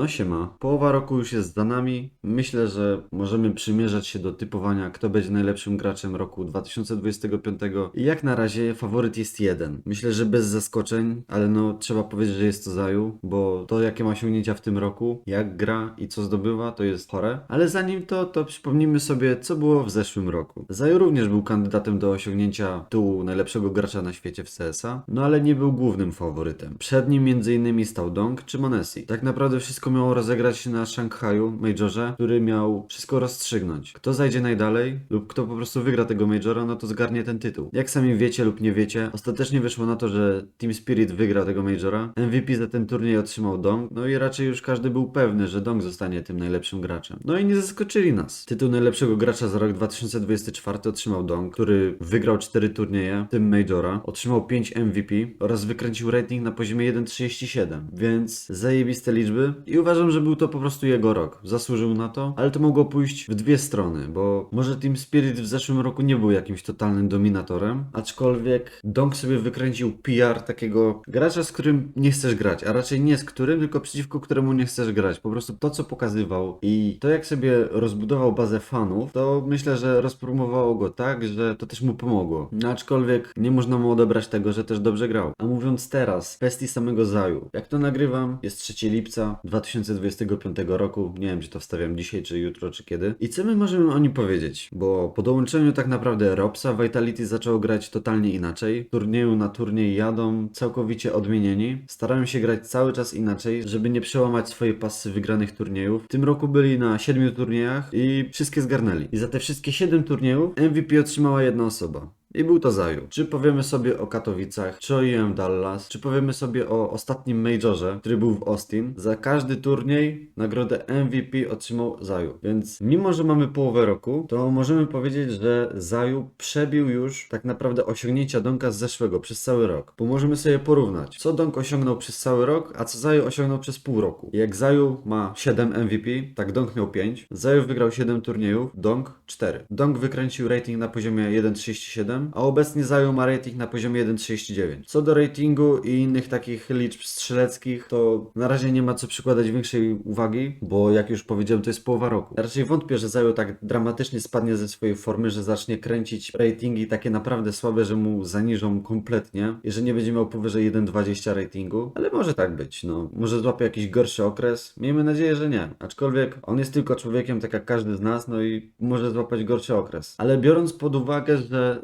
No siema, połowa roku już jest za nami. Myślę, że możemy przymierzać się do typowania, kto będzie najlepszym graczem roku 2025 i jak na razie faworyt jest jeden. Myślę, że bez zaskoczeń, ale no trzeba powiedzieć, że jest to Zaju, bo to jakie ma osiągnięcia w tym roku, jak gra i co zdobywa, to jest chore. Ale zanim to, to przypomnijmy sobie, co było w zeszłym roku. Zaju również był kandydatem do osiągnięcia tytułu najlepszego gracza na świecie w CSA, no ale nie był głównym faworytem. Przed nim m.in. stał Dong czy Monesi. Tak naprawdę wszystko miało rozegrać się na Szanghaju, Majorze, który miał wszystko rozstrzygnąć. Kto zajdzie najdalej lub kto po prostu wygra tego Majora, no to zgarnie ten tytuł. Jak sami wiecie lub nie wiecie, ostatecznie wyszło na to, że Team Spirit wygrał tego Majora. MVP za ten turniej otrzymał Dong, no i raczej już każdy był pewny, że Dong zostanie tym najlepszym graczem. No i nie zaskoczyli nas. Tytuł najlepszego gracza za rok 2024 otrzymał Dong, który wygrał 4 turnieje, w tym Majora, otrzymał 5 MVP oraz wykręcił rating na poziomie 1.37, więc zajebiste liczby i uważam, że był to po prostu jego rok. Zasłużył na to, ale to mogło pójść w dwie strony, bo może Team Spirit w zeszłym roku nie był jakimś totalnym dominatorem, aczkolwiek Dong sobie wykręcił PR takiego gracza, z którym nie chcesz grać, a raczej nie z którym, tylko przeciwko któremu nie chcesz grać. Po prostu to, co pokazywał i to, jak sobie rozbudował bazę fanów, to myślę, że rozpromowało go tak, że to też mu pomogło. No, aczkolwiek nie można mu odebrać tego, że też dobrze grał. A mówiąc teraz, w kwestii samego Zaju, jak to nagrywam, jest 3 lipca 2025 roku, nie wiem, czy to wstawiam dzisiaj, czy jutro, czy kiedy. I co my możemy o nim powiedzieć? Bo po dołączeniu tak naprawdę Robsa, Vitality zaczęło grać totalnie inaczej. Turnieju na turniej jadą całkowicie odmienieni. Starają się grać cały czas inaczej, żeby nie przełamać swojej pasy wygranych turniejów. W tym roku byli na 7 turniejach i wszystkie zgarnęli. I za te wszystkie 7 turniejów MVP otrzymała jedna osoba. I był to Zaju. Czy powiemy sobie o Katowicach, czy o IM Dallas, czy powiemy sobie o ostatnim Majorze, który był w Austin. Za każdy turniej nagrodę MVP otrzymał Zaju. Więc mimo, że mamy połowę roku, to możemy powiedzieć, że Zaju przebił już tak naprawdę osiągnięcia Donka z zeszłego przez cały rok. Bo możemy sobie porównać, co Donk osiągnął przez cały rok, a co Zaju osiągnął przez pół roku. Jak Zaju ma 7 MVP, tak Donk miał 5. Zaju wygrał 7 turniejów, Donk 4. Donk wykręcił rating na poziomie 1.37, a obecnie Zaju ma rating na poziomie 1.39. Co do ratingu i innych takich liczb strzeleckich, to na razie nie ma co przykładać większej uwagi, bo jak już powiedziałem, to jest połowa roku. Raczej wątpię, że Zaju tak dramatycznie spadnie ze swojej formy, że zacznie kręcić ratingi takie naprawdę słabe, że mu zaniżą kompletnie i że nie będzie miał powyżej 1.20 ratingu, ale może tak być, no. Może złapie jakiś gorszy okres. Miejmy nadzieję, że nie. Aczkolwiek on jest tylko człowiekiem, tak jak każdy z nas, no i może złapać gorszy okres. Ale biorąc pod uwagę, że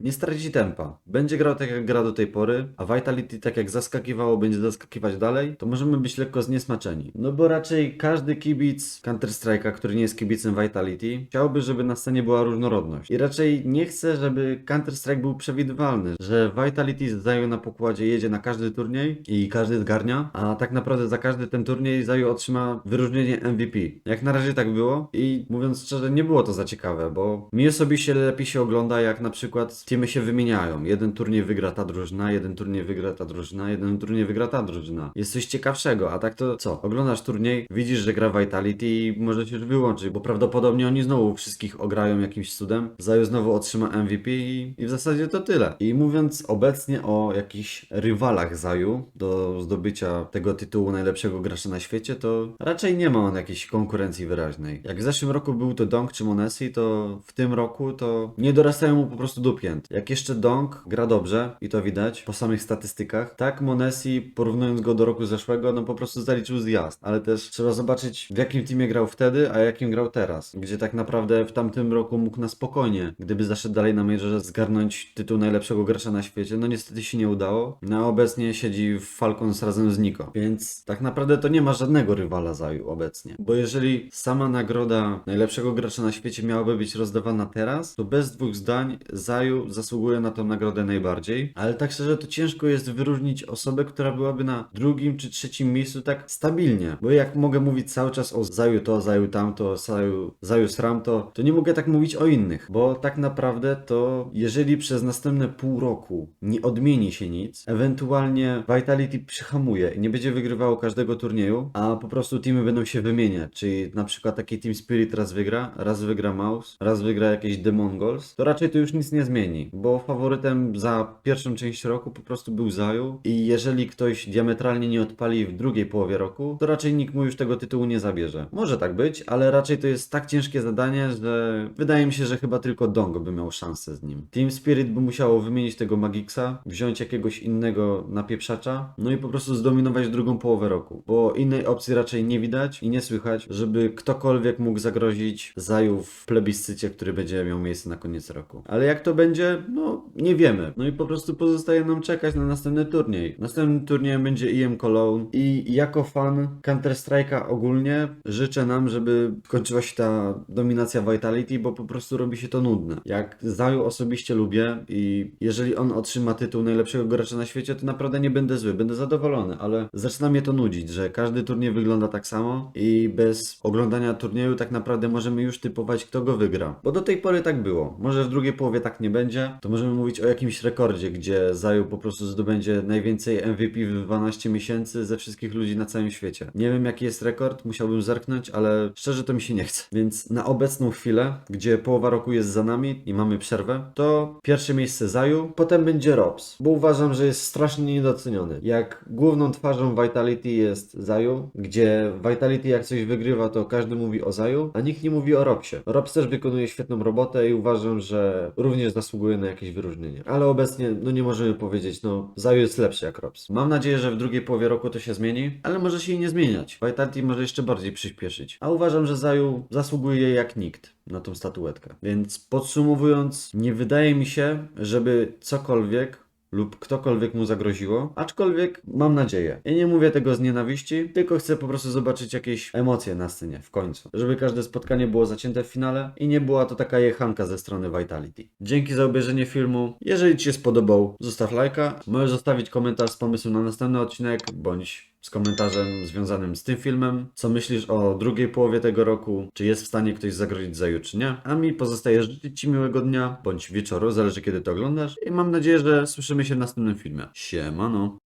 Nie straci tempa, będzie grał tak jak gra do tej pory, a Vitality tak jak zaskakiwało, będzie zaskakiwać dalej, to możemy być lekko zniesmaczeni. No bo raczej każdy kibic Counter-Strike'a, który nie jest kibicem Vitality, chciałby, żeby na scenie była różnorodność. I raczej nie chce, żeby Counter-Strike był przewidywalny, że Vitality zajął na pokładzie, jedzie na każdy turniej i każdy zgarnia, a tak naprawdę za każdy ten turniej Zaju otrzyma wyróżnienie MVP. Jak na razie tak było i mówiąc szczerze, nie było to za ciekawe, bo mi osobiście lepiej się ogląda, jak na przykład teamy się wymieniają. Jeden turniej wygra ta drużyna, jeden turniej wygra ta drużyna, jeden turniej wygra ta drużyna. Jest coś ciekawszego, a tak to co? Oglądasz turniej, widzisz, że gra Vitality i możesz już wyłączyć, bo prawdopodobnie oni znowu wszystkich ograją jakimś cudem. Zaju znowu otrzyma MVP i, i w zasadzie to tyle. I mówiąc obecnie o jakichś rywalach Zaju do zdobycia tego tytułu najlepszego gracza na świecie, to raczej nie ma on jakiejś konkurencji wyraźnej. Jak w zeszłym roku był to Dong czy Monesi, to w tym roku to nie dorastają mu po prostu do Jak jeszcze Dong gra dobrze i to widać po samych statystykach, tak Monesi porównując go do roku zeszłego, no po prostu zaliczył zjazd, ale też trzeba zobaczyć w jakim teamie grał wtedy, a jakim grał teraz, gdzie tak naprawdę w tamtym roku mógł na spokojnie, gdyby zaszedł dalej na Majorze, zgarnąć tytuł najlepszego gracza na świecie, no niestety się nie udało, no a obecnie siedzi w Falcons razem z Nico, więc tak naprawdę to nie ma żadnego rywala Zaju obecnie, bo jeżeli sama nagroda najlepszego gracza na świecie miałaby być rozdawana teraz, to bez dwóch zdań Zaju zasługuje na tą nagrodę najbardziej, ale tak szczerze to ciężko jest wyróżnić osobę, która byłaby na drugim czy trzecim miejscu tak stabilnie, bo jak mogę mówić cały czas o Zaju to, Zaju tamto, Zaju, Zaju sram to, nie mogę tak mówić o innych, bo tak naprawdę to jeżeli przez następne pół roku nie odmieni się nic, ewentualnie Vitality przyhamuje i nie będzie wygrywało każdego turnieju, a po prostu teamy będą się wymieniać, czyli na przykład taki Team Spirit raz wygra, raz wygra Mouse, raz wygra jakieś The Mongols, to raczej to już nic nie zmieni, bo faworytem za pierwszą część roku po prostu był Zaju i jeżeli ktoś diametralnie nie odpali w drugiej połowie roku, to raczej nikt mu już tego tytułu nie zabierze. Może tak być, ale raczej to jest tak ciężkie zadanie, że wydaje mi się, że chyba tylko Dongo by miał szansę z nim. Team Spirit by musiało wymienić tego Magiksa, wziąć jakiegoś innego napieprzacza, no i po prostu zdominować drugą połowę roku, bo innej opcji raczej nie widać i nie słychać, żeby ktokolwiek mógł zagrozić Zaju w plebiscycie, który będzie miał miejsce na koniec roku. Ale jak to będzie, no nie wiemy. No i po prostu pozostaje nam czekać na następny turniej. Następnym turniejem będzie EM Cologne i jako fan Counter-Strike'a ogólnie życzę nam, żeby kończyła się ta dominacja Vitality, bo po prostu robi się to nudne. Jak Zaju osobiście lubię i jeżeli on otrzyma tytuł najlepszego gracza na świecie, to naprawdę nie będę zły, będę zadowolony, ale zaczyna mnie to nudzić, że każdy turniej wygląda tak samo i bez oglądania turnieju tak naprawdę możemy już typować, kto go wygra. Bo do tej pory tak było. Może w drugiej połowie tak nie będzie, to możemy mówić o jakimś rekordzie, gdzie Zaju po prostu zdobędzie najwięcej MVP w 12 miesięcy ze wszystkich ludzi na całym świecie. Nie wiem jaki jest rekord, musiałbym zerknąć, ale szczerze to mi się nie chce. Więc na obecną chwilę, gdzie połowa roku jest za nami i mamy przerwę, to pierwsze miejsce Zaju, potem będzie Robs, bo uważam, że jest strasznie niedoceniony. Jak główną twarzą Vitality jest Zaju, gdzie Vitality jak coś wygrywa, to każdy mówi o Zaju, a nikt nie mówi o Robsie. Robs też wykonuje świetną robotę i uważam, że również zasługuje na jakieś wyróżnienie. Ale obecnie, no nie możemy powiedzieć, no Zaju jest lepszy jak Robs. Mam nadzieję, że w drugiej połowie roku to się zmieni, ale może się i nie zmieniać. Vitality może jeszcze bardziej przyspieszyć. A uważam, że Zaju zasługuje jak nikt na tą statuetkę. Więc podsumowując, nie wydaje mi się, żeby cokolwiek lub ktokolwiek mu zagroziło, aczkolwiek mam nadzieję. Ja nie mówię tego z nienawiści, tylko chcę po prostu zobaczyć jakieś emocje na scenie w końcu. Żeby każde spotkanie było zacięte w finale i nie była to taka jechanka ze strony Vitality. Dzięki za obejrzenie filmu. Jeżeli Ci się spodobał, zostaw lajka. Możesz zostawić komentarz z pomysłem na następny odcinek, bądź z komentarzem związanym z tym filmem. Co myślisz o drugiej połowie tego roku? Czy jest w stanie ktoś zagrozić Zaju, czy nie? A mi pozostaje życzyć Ci miłego dnia bądź wieczoru, zależy kiedy to oglądasz. I mam nadzieję, że słyszymy się w następnym filmie. Siemano!